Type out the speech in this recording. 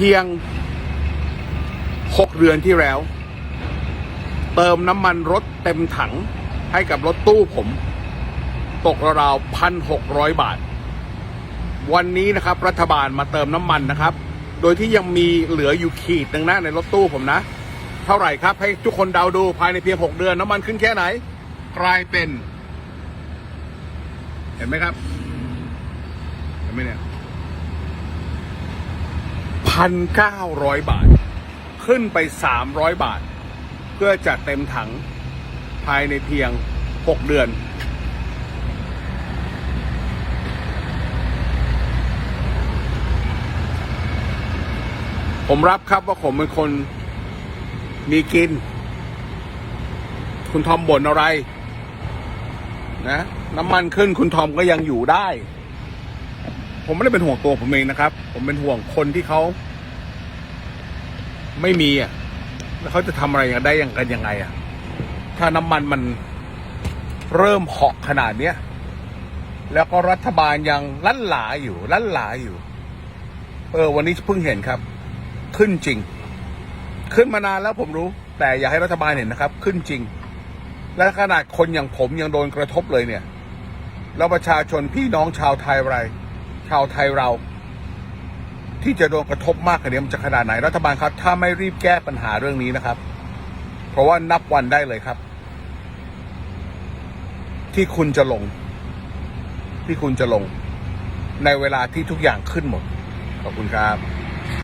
พียงหกเดือนที่แล้ว เติมน้ำมันรถเต็มถังให้กับรถตู้ผม ตกราวพันหกร้อยบาท วันนี้นะครับ รัฐบาลมาเติมน้ำมันนะครับ โดยที่ยังมีเหลืออยู่ขีดหนึ่งนะในรถตู้ผมนะ เท่าไหร่ครับ ให้ทุกคนเดาดูภายในเพียงหกเดือนน้ำมันขึ้นแค่ไหน กลายเป็น เห็นไหมครับ เห็นไหมเนี่ย พันเก้าร้อยบาท ขึ้นไปสามร้อยบาท เพื่อจะเต็มถังภายในเพียงหกเดือน ผมรับครับว่าผมเป็นคนมีกิน คุณทอมบ่นอะไร นะ น้ำมันขึ้นคุณทอมก็ยังอยู่ได้ ผมไม่ได้เป็นห่วงตัวผมเองนะครับ ผมเป็นห่วงคนที่เขา ไม่มีอะแล้วเขาจะทำอะไรกันได้ยังกันยังไงอะ ถ้าน้ำมันมันเริ่มเหาะขนาดเนี้ยแล้วก็รัฐบาลยังลั่นหลาอยู่ลั่นหลาอยู่ เออ วันนี้เพิ่งเห็นครับ ขึ้นจริง ขึ้นมานานแล้วผมรู้ แต่อย่าให้รัฐบาลเห็นนะครับ ขึ้นจริง และขนาดคนอย่างผมยังโดนกระทบเลยเนี่ย แล้วประชาชนพี่น้องชาวไทยอะไร ชาวไทยเรา ที่จะโดนกระทบมากกว่านี้มันจะขนาดไหนรัฐบาลครับ ถ้าไม่รีบแก้ปัญหาเรื่องนี้นะครับ เพราะว่านับวันได้เลยครับ ที่คุณจะลง ที่คุณจะลง ในเวลาที่ทุกอย่างขึ้นหมด ขอบคุณครับ